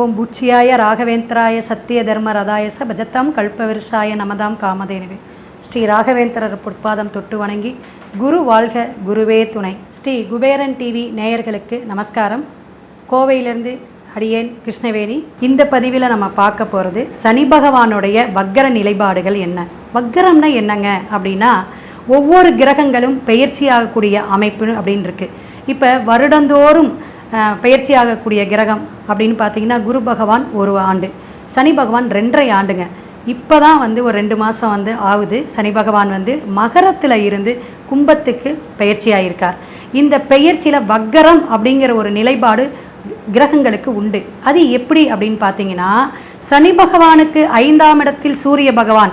ஓம் புச்சியாய ராகவேந்திராய சத்திய தர்ம ரதாயச பஜத்தாம் கல்பவிருஷாய நமதாம் காமதேனுவே. ஸ்ரீ ராகவேந்திரர் புட்பாதம் தொட்டு வணங்கி குரு வாழ்க குருவே துணை. ஸ்ரீ குபேரன் டிவி நேயர்களுக்கு நமஸ்காரம். கோவையிலிருந்து அடியேன் கிருஷ்ணவேணி. இந்த பதிவில் நம்ம பார்க்க போகிறது சனி பகவானுடைய வக்கர நிலைப்பாடுகள் என்ன? வக்கரம்னா என்னங்க அப்படின்னா ஒவ்வொரு கிரகங்களும் பெயர்ச்சியாகக்கூடிய அமைப்பு அப்படின்னு இருக்குது இப்போ வருடந்தோறும் பயிற்சி ஆகக்கூடிய கிரகம் அப்படின்னு பார்த்தீங்கன்னா குரு பகவான் ஒரு ஆண்டு சனி பகவான் ரெண்டரை ஆண்டுங்க. இப்போ தான் வந்து ஒரு ரெண்டு மாதம் வந்து ஆகுது. சனி பகவான் வந்து மகரத்தில் இருந்து கும்பத்துக்கு பயிற்சியாயிருக்கார் இந்த பெயர்ச்சியில் வக்கரம் அப்படிங்கிற ஒரு நிலைப்பாடு கிரகங்களுக்கு உண்டு. அது எப்படி அப்படின்னு பார்த்தீங்கன்னா சனி பகவானுக்கு ஐந்தாம் இடத்தில் சூரிய பகவான்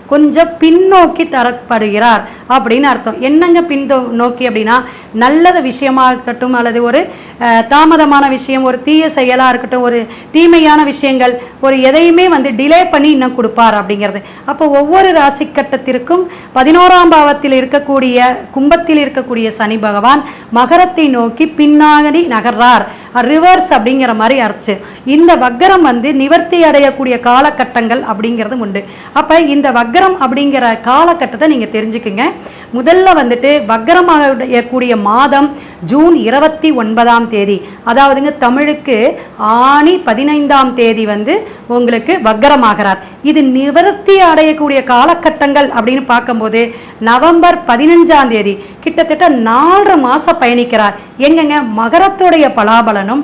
கொஞ்சம் பின்னோக்கி தரப்படுகிறார் அப்படின்னு அர்த்தம். என்னங்க பின் நோக்கி அப்படின்னா நல்லத விஷயமா இருக்கட்டும் அல்லது ஒரு தாமதமான விஷயம் ஒரு தீய செயலாக இருக்கட்டும் ஒரு தீமையான விஷயங்கள் ஒரு எதையுமே வந்து டிலே பண்ணி இன்னும் கொடுப்பார் அப்படிங்கிறது. அப்போ ஒவ்வொரு ராசி கட்டத்திற்கும் பதினோராம் பாவத்தில் இருக்கக்கூடிய கும்பத்தில் இருக்கக்கூடிய சனி பகவான் மகரத்தை நோக்கி பின்னாடி நகர்றார். ரிவர்ஸ் அப்படிங்கிற மாதிரி அர்ச்சு. இந்த வக்கரம் வந்து நிவர்த்தி அடையக்கூடிய காலகட்டங்கள் அப்படிங்கிறது உண்டு. அப்போ இந்த வக்கரம் அப்படிங்கிற காலகட்டத்தை நீங்கள் தெரிஞ்சுக்குங்க. முதல்ல வந்துட்டு வக்கரமாகக்கூடிய மாதம் ஜூன் இருபத்தி ஒன்பதாம் தேதி. அதாவதுங்க தமிழுக்கு ஆணி பதினைந்தாம் தேதி வந்து உங்களுக்கு வக்கரமாகிறார். இது நிவர்த்தி அடையக்கூடிய காலகட்டங்கள் அப்படின்னு பார்க்கும்போது நவம்பர் பதினஞ்சாம் தேதி கிட்டத்தட்ட நாலரை மாதம் பயணிக்கிறார். எங்கங்க? மகரத்துடைய பலாபலனும்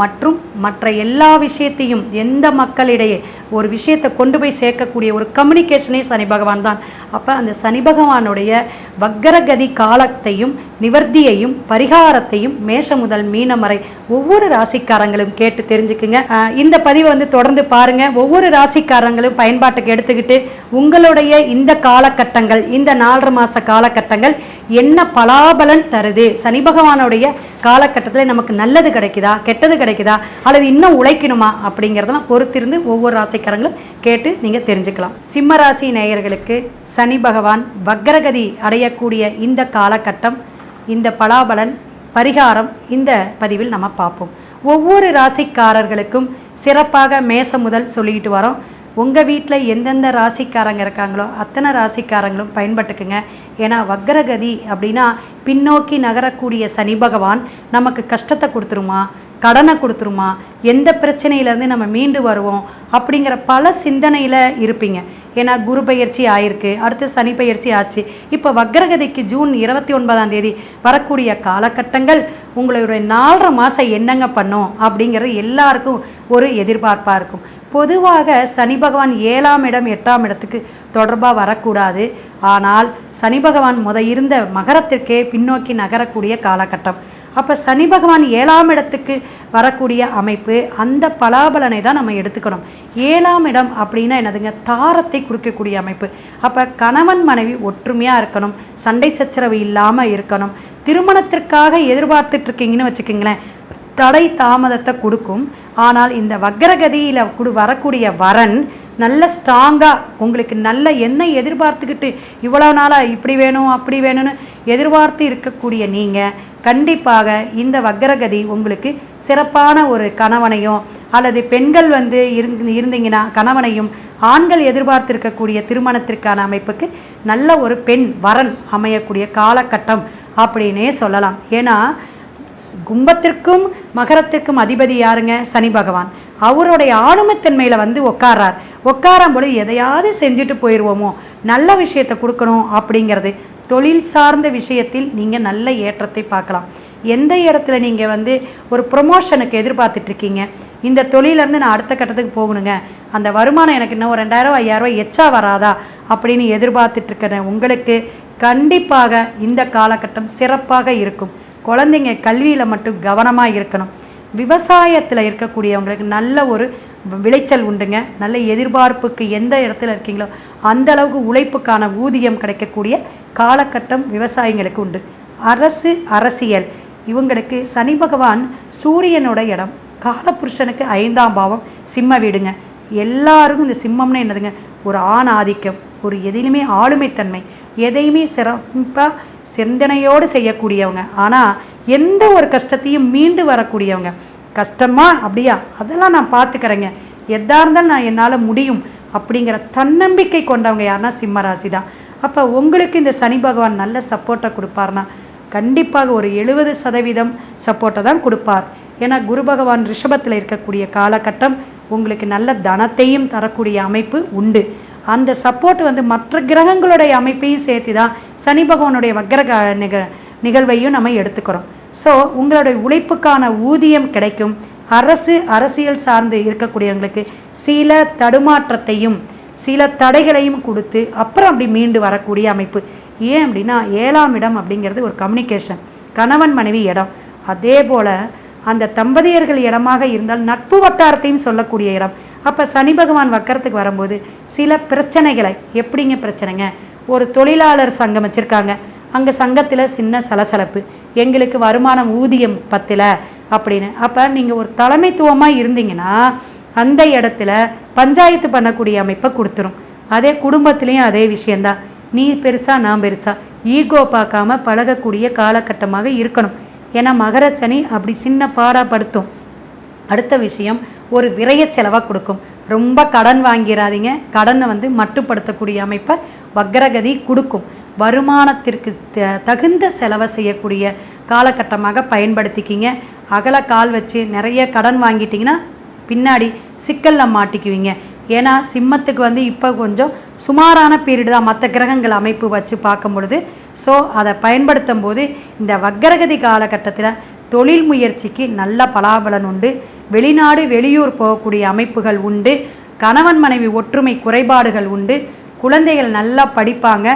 மற்றும் மற்ற எல்லா விஷயத்தையும் எந்த மக்களிடையே ஒரு விஷயத்தை கொண்டு போய் சேர்க்கக்கூடிய ஒரு கம்யூனிகேஷனே சனி பகவான் தான். அப்போ அந்த சனி பகவானுடைய வக்கரகதி காலத்தையும் நிவர்த்தியையும் பரிகாரத்தையும் மேஷ முதல் மீனம் வரை ஒவ்வொரு ராசிக்காரங்களும் கேட்டு தெரிஞ்சுக்குங்க. இந்த பதிவை வந்து தொடர்ந்து பாருங்கள் ஒவ்வொரு ராசிக்காரங்களும் பயன்பாட்டுக்கு எடுத்துக்கிட்டு உங்களுடைய இந்த காலகட்டங்கள் இந்த நாலரை மாத காலகட்டங்கள் என்ன பலாபலன் தருது? சனி பகவானுடைய காலகட்டத்தில் நமக்கு நல்லது கிடைக்குதா கெட்டது கிடைக்குதா அல்லது இன்னும் உழைக்கணுமா அப்படிங்கிறதெல்லாம் பொறுத்திருந்து ஒவ்வொரு ராசிக்காரங்களும் கேட்டு நீங்கள் தெரிஞ்சுக்கலாம். சிம்ம ராசி நேயர்களுக்கு சனி பகவான் வக்ரகதி அடையக்கூடிய இந்த காலகட்டம் இந்த பலாபலன் பரிகாரம் இந்த பதிவில் நம்ம பார்ப்போம். ஒவ்வொரு ராசிக்காரர்களுக்கும் சிறப்பாக மேசம் முதல் சொல்லிக்கிட்டு வரோம். உங்கள் வீட்டில் எந்தெந்த ராசிக்காரங்க இருக்காங்களோ அத்தனை ராசிக்காரங்களும் பயன்பட்டுக்குங்க. ஏன்னா வக்ரகதி அப்படின்னா பின்னோக்கி நகரக்கூடிய சனி பகவான் நமக்கு கஷ்டத்தை கொடுத்துருமா? கடனை கொடுத்துருமா? எந்த பிரச்சனையிலேருந்து நம்ம மீண்டு வருவோம்? அப்படிங்கிற பல சிந்தனையில் இருப்பீங்க. ஏன்னா குரு பயிற்சி ஆயிருக்கு. அடுத்து சனி பயிற்சி ஆச்சு. இப்போ வக்ரகதிக்கு ஜூன் இருபத்தி ஒன்பதாம் தேதி வரக்கூடிய காலகட்டங்கள் உங்களுடைய நாலரை மாதம் என்னங்க பண்ணும்? அப்படிங்கிறது எல்லாருக்கும் ஒரு எதிர்பார்ப்பாக இருக்கும். பொதுவாக சனி பகவான் ஏழாம் இடம் எட்டாம் இடத்துக்கு தொடர்பாக வரக்கூடாது. ஆனால் சனி பகவான் முத இருந்த மகரத்திற்கே பின்னோக்கி நகரக்கூடிய காலகட்டம். அப்போ சனி பகவான் ஏழாம் இடத்துக்கு வரக்கூடிய அமைப்பு அந்த பலாபலனை தான் நம்ம எடுத்துக்கணும். ஏழாம் இடம் அப்படின்னா என்னதுங்க? தாரத்தை குறிக்கக்கூடிய அமைப்பு. அப்போ கணவன் மனைவி ஒற்றுமையாக இருக்கணும். சண்டை சச்சரவு இல்லாமல் இருக்கணும். திருமணத்திற்காக எதிர்பார்த்துட்ருக்கீங்கன்னு வச்சுக்கோங்களேன். தடை தாமதத்தை கொடுக்கும். ஆனால் இந்த வக்ரகதியில் குடு வரக்கூடிய வரன் நல்ல ஸ்ட்ராங்காக உங்களுக்கு நல்ல என்ன எதிர்பார்த்துக்கிட்டு இவ்வளோ நாளாக இப்படி வேணும் அப்படி வேணும்னு எதிர்பார்த்து இருக்கக்கூடிய நீங்கள் கண்டிப்பாக இந்த வக்ரகதி உங்களுக்கு சிறப்பான ஒரு கணவனையும் அல்லது பெண்கள் வந்து இருந்து இருந்தீங்கன்னா கணவனையும் ஆண்கள் எதிர்பார்த்து இருக்கக்கூடிய திருமணத்திற்கான அமைப்புக்கு நல்ல ஒரு பெண் வரன் அமையக்கூடிய காலகட்டம் அப்படின்னே சொல்லலாம். ஏன்னா கும்பத்திற்கும் மகரத்திற்கும் அதிபதி யாருங்க? சனி பகவான். அவருடைய ஆளுமைத்தன்மையில் வந்து உட்காரார் உட்காரும் பொழுது எதையாவது செஞ்சுட்டு போயிடுவோமோ நல்ல விஷயத்தை கொடுக்கணும் அப்படிங்கிறது. தொழில் சார்ந்த விஷயத்தில் நீங்கள் நல்ல ஏற்றத்தை பார்க்கலாம். எந்த இடத்துல நீங்கள் வந்து ஒரு ப்ரொமோஷனுக்கு எதிர்பார்த்துட்ருக்கீங்க? இந்த தொழிலேருந்து நான் அடுத்த கட்டத்துக்கு போகணுங்க. அந்த வருமானம் எனக்கு இன்னும் ஒரு ரெண்டாயிரம் ஐயாயிரம் எச்சா வராதா? அப்படின்னு எதிர்பார்த்துட்ருக்கிறேன் உங்களுக்கு கண்டிப்பாக இந்த காலகட்டம் சிறப்பாக இருக்கும். குழந்தைங்க கல்வியில் மட்டும் கவனமாக இருக்கணும். விவசாயத்தில் இருக்கக்கூடியவங்களுக்கு நல்ல ஒரு விளைச்சல் உண்டுங்க. நல்ல எதிர்பார்ப்புக்கு எந்த இடத்துல இருக்கீங்களோ அந்த அளவுக்கு உழைப்புக்கான ஊதியம் கிடைக்கக்கூடிய காலகட்டம் விவசாயிங்களுக்கு உண்டு. அரசு அரசியல். இவங்களுக்கு சனி பகவான் சூரியனோட இடம். காலபுருஷனுக்கு ஐந்தாம் பாவம் சிம்ம வீடுங்க. எல்லாருக்கும் இந்த சிம்மம்னு என்னதுங்க? ஒரு ஆண் ஆதிக்கம் ஒரு எதிலுமே ஆளுமைத்தன்மை. எதையுமே சிறப்பாக சிந்தனையோடு செய்யக்கூடியவங்க. ஆனால் எந்த ஒரு கஷ்டத்தையும் மீண்டு வரக்கூடியவங்க. கஷ்டமா? அப்படியா? அதெல்லாம் நான் பார்த்துக்கிறேங்க. எதா இருந்தாலும் நான் என்னால் முடியும் அப்படிங்கிற தன்னம்பிக்கை கொண்டவங்க யாருன்னா சிம்மராசி தான் அப்போ உங்களுக்கு இந்த சனி பகவான் நல்ல சப்போர்ட்டை கொடுப்பார்னா கண்டிப்பாக ஒரு எழுபது சதவீதம் சப்போர்ட்டை தான் கொடுப்பார். ஏன்னா குரு பகவான் ரிஷபத்தில் இருக்கக்கூடிய காலகட்டம் உங்களுக்கு நல்ல தனத்தையும் தரக்கூடிய அமைப்பு உண்டு. அந்த சப்போர்ட் வந்து மற்ற கிரகங்களுடைய அமைப்பையும் சேர்த்து தான் சனி பகவானுடைய வக்ரக நிக நிகழ்வையும் நம்ம எடுத்துக்கிறோம். ஸோ உங்களுடைய உழைப்புக்கான ஊதியம் கிடைக்கும். அரசு அரசியல் சார்ந்து இருக்கக்கூடியவங்களுக்கு சில தடுமாற்றத்தையும் சில தடைகளையும் கொடுத்து அப்புறம் அப்படி மீண்டு வரக்கூடிய அமைப்பு. ஏன் அப்படின்னா ஏழாம் இடம் அப்படிங்கிறது ஒரு கம்யூனிகேஷன் கணவன் மனைவி இடம். அதே போல் அந்த தம்பதியர்கள் இடமாக இருந்தால் நட்பு வட்டாரத்தையும் சொல்லக்கூடிய இடம். அப்போ சனி பகவான் வக்கரத்துக்கு வரும்போது சில பிரச்சனைகளை எப்படிங்க பிரச்சனைங்க? ஒரு தொழிலாளர் சங்கம் வச்சுருக்காங்க. அங்கே சங்கத்தில் சின்ன சலசலப்பு. எங்களுக்கு வருமானம் ஊதியம் பத்தில் அப்படின்னு. அப்போ நீங்கள் ஒரு தலைமைத்துவமாக இருந்தீங்கன்னா அந்த இடத்துல பஞ்சாயத்து பண்ணக்கூடிய அமைப்பை கொடுத்துரும். அதே குடும்பத்துலேயும் அதே விஷயந்தான் நீ பெருசா நான் பெருசா ஈகோ பார்க்காம பழகக்கூடிய காலகட்டமாக இருக்கணும். ஏன்னா மகர சனி அப்படி சின்ன பாடப்படுத்தும் அடுத்த விஷயம் ஒரு விரைய செலவாக கொடுக்கும். ரொம்ப கடன் வாங்கிடாதீங்க கடனை வந்து மட்டுப்படுத்தக்கூடிய அமைப்பை வக்ரகதி கொடுக்கும். வருமானத்திற்கு த- தகுந்த செலவை செய்யக்கூடிய காலகட்டமாக பயன்படுத்திக்கிங்க. அகல கால் வச்சு நிறைய கடன் வாங்கிட்டிங்கன்னா பின்னாடி சிக்கலில் மாட்டிக்குவீங்க. ஏன்னா சிம்மத்துக்கு வந்து இப்போ கொஞ்சம் சுமாரான பீரியடு தான் மற்ற கிரகங்கள் அமைப்பு வச்சு பார்க்கும் பொழுது. ஸோ அதை பயன்படுத்தும் போது இந்த வக்கரகதி காலகட்டத்தில் தொழில் முயற்சிக்கு நல்ல பலாபலன் உண்டு. வெளிநாடு வெளியூர் போகக்கூடிய அமைப்புகள் உண்டு. கணவன் மனைவி ஒற்றுமை குறைபாடுகள் உண்டு. குழந்தைகள் நல்லா படிப்பாங்க.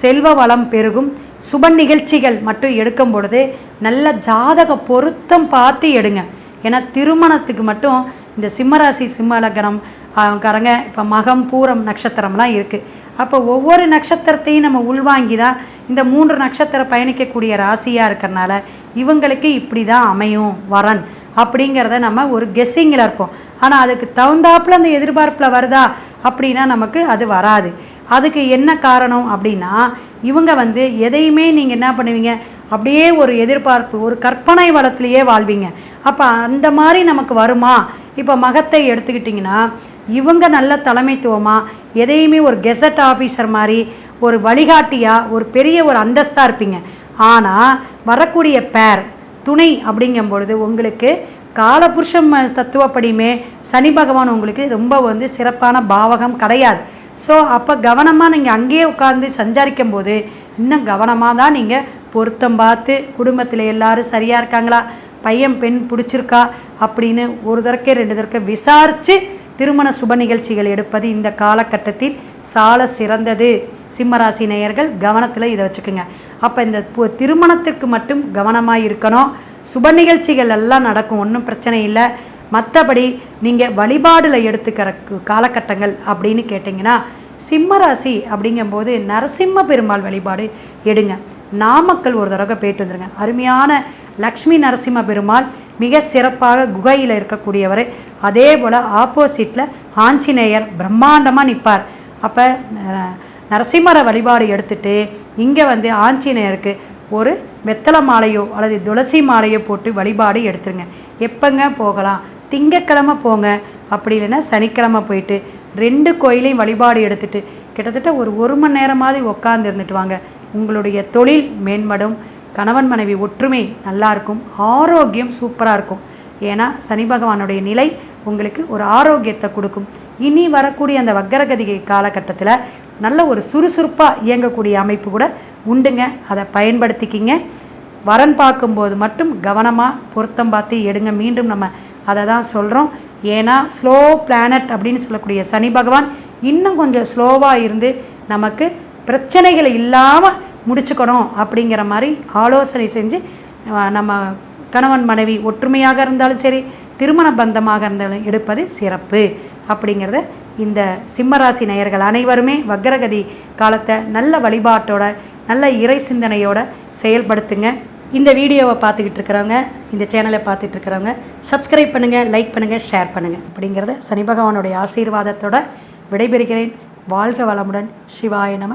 செல்வ வளம் பெருகும். சுப நிகழ்ச்சிகள் மட்டும் எடுக்கும் பொழுது நல்ல ஜாதக பொருத்தம் பார்த்து எடுங்க. ஏன்னா திருமணத்துக்கு மட்டும் இந்த சிம்மராசி சிம்ம லக்னம் காரங்க இப்போ மகம் பூரம் நட்சத்திரம்லாம் இருக்குது அப்போ ஒவ்வொரு நட்சத்திரத்தையும் நம்ம உள்வாங்கி தான் இந்த மூன்று நட்சத்திரம் பயணிக்கக்கூடிய ராசியாக இருக்கிறனால இவங்களுக்கு இப்படி தான் அமையும் வரன் அப்படிங்கிறத நம்ம ஒரு கெஸ்ஸிங்கில் இருப்போம். ஆனால் அதுக்கு தகுந்தாப்புல அந்த எதிர்பார்ப்பில் வருதா அப்படின்னா நமக்கு அது வராது. அதுக்கு என்ன காரணம் அப்படின்னா இவங்க வந்து எதையுமே நீங்கள் என்ன பண்ணுவீங்க? அப்படியே ஒரு எதிர்பார்ப்பு ஒரு கற்பனை வளத்திலேயே வாழ்வீங்க. அப்போ அந்த மாதிரி நமக்கு வருமா? இப்போ மகத்தை எடுத்துக்கிட்டிங்கன்னா இவங்க நல்ல தலைமைத்துவமாக எதையுமே ஒரு கெசட் ஆஃபீஸர் மாதிரி ஒரு வழிகாட்டியாக ஒரு பெரிய ஒரு அந்தஸ்தாக இருப்பீங்க. ஆனால் வரக்கூடிய பேர் துணை அப்படிங்கும் பொழுது உங்களுக்கு காலபுருஷம் தத்துவப்படியுமே சனி பகவான் உங்களுக்கு ரொம்ப வந்து சிறப்பான பாவகம் கிடையாது. ஸோ அப்போ கவனமாக நீங்கள் அங்கேயே உட்கார்ந்து சஞ்சாரிக்கும் போது இன்னும் கவனமாக தான் நீங்கள் பொருத்தம் பார்த்து குடும்பத்தில் எல்லோரும் சரியாக இருக்காங்களா? பையன் பெண் பிடிச்சிருக்கா அப்படின்னு ஒரு தடக்கே ரெண்டு தடக்க விசாரித்து திருமண சுப நிகழ்ச்சிகள் எடுப்பது இந்த காலகட்டத்தில் சால சிறந்தது. சிம்மராசி நேயர்கள் கவனத்தில் இதை வச்சுக்கோங்க. அப்போ இந்த பு- திருமணத்திற்கு மட்டும் கவனமாக இருக்கணும். சுப நிகழ்ச்சிகள் எல்லாம் நடக்கும் ஒன்றும் பிரச்சனை இல்லை. மற்றபடி நீங்கள் வழிபாடில் எடுத்துக்கிற காலகட்டங்கள் அப்படின்னு கேட்டிங்கன்னா சிம்மராசி அப்படிங்கும்போது நரசிம்ம பெருமாள் வழிபாடு எடுங்க. நாமக்கல் ஒரு தடவை போயிட்டு வந்துருங்க அருமையான லக்ஷ்மி நரசிம்ம பெருமாள் மிக சிறப்பாக குகையில் இருக்கக்கூடியவர். அதே போல் ஆப்போசிட்டில் ஆஞ்சநேயர் பிரம்மாண்டமாக நிற்பார் அப்போ நரசிம்மரை வழிபாடு எடுத்துட்டு இங்கே வந்து ஆஞ்சநேயருக்கு ஒரு வெத்தலை மாலையோ அல்லது துளசி மாலையோ போட்டு வழிபாடு எடுத்துருங்க. எப்போங்க போகலாம்? திங்கக்கிழமை போங்க. அப்படி இல்லைன்னா சனிக்கிழமை போயிட்டு ரெண்டு கோயிலையும் வழிபாடு எடுத்துட்டு கிட்டத்தட்ட ஒரு ஒரு மணி நேரமாவது உட்காந்து இருந்துட்டு வாங்க. உங்களுடைய தொழில் மேம்படும் கணவன் மனைவி ஒற்றுமை நல்லா இருக்கும் ஆரோக்கியம் சூப்பராக இருக்கும் ஏன்னா சனி பகவானுடைய நிலை உங்களுக்கு ஒரு ஆரோக்கியத்தை கொடுக்கும். இனி வரக்கூடிய அந்த வக்கரகதிகை காலகட்டத்தில் நல்ல ஒரு சுறுசுறுப்பாக இயங்கக்கூடிய அமைப்பு கூட உண்டுங்க. அதை பயன்படுத்திக்கிங்க. வரன் பார்க்கும்போது மட்டும் கவனமாக பொருத்தம் பார்த்து எடுங்க. மீண்டும் நம்ம அதை தான் சொல்கிறோம் ஏன்னா ஸ்லோ பிளானட் அப்படின்னு சொல்லக்கூடிய சனி பகவான் இன்னும் கொஞ்சம் ஸ்லோவாக இருந்து நமக்கு பிரச்சனைகள் இல்லாமல் முடிச்சுக்கணும் அப்படிங்கிற மாதிரி ஆலோசனை செஞ்சு நம்ம கணவன் மனைவி ஒற்றுமையாக இருந்தாலும் சரி திருமண பந்தமாக இருந்தாலும் எடுப்பது சிறப்பு அப்படிங்கிறத இந்த சிம்மராசி நேயர்கள் அனைவருமே வக்ரகதி காலத்தை நல்ல வழிபாட்டோட நல்ல இறை சிந்தனையோட செயல்படுத்துங்க. இந்த வீடியோவை பார்த்துக்கிட்டு இருக்கிறவங்க இந்த சேனலை பார்த்துட்டு இருக்கிறவங்க சப்ஸ்கிரைப் பண்ணுங்கள் லைக் பண்ணுங்கள் ஷேர் பண்ணுங்கள் அப்படிங்கிறத சனி பகவானுடைய ஆசீர்வாதத்தோட விடைபெறுகிறேன். வாழ்க வளமுடன். சிவாய நம.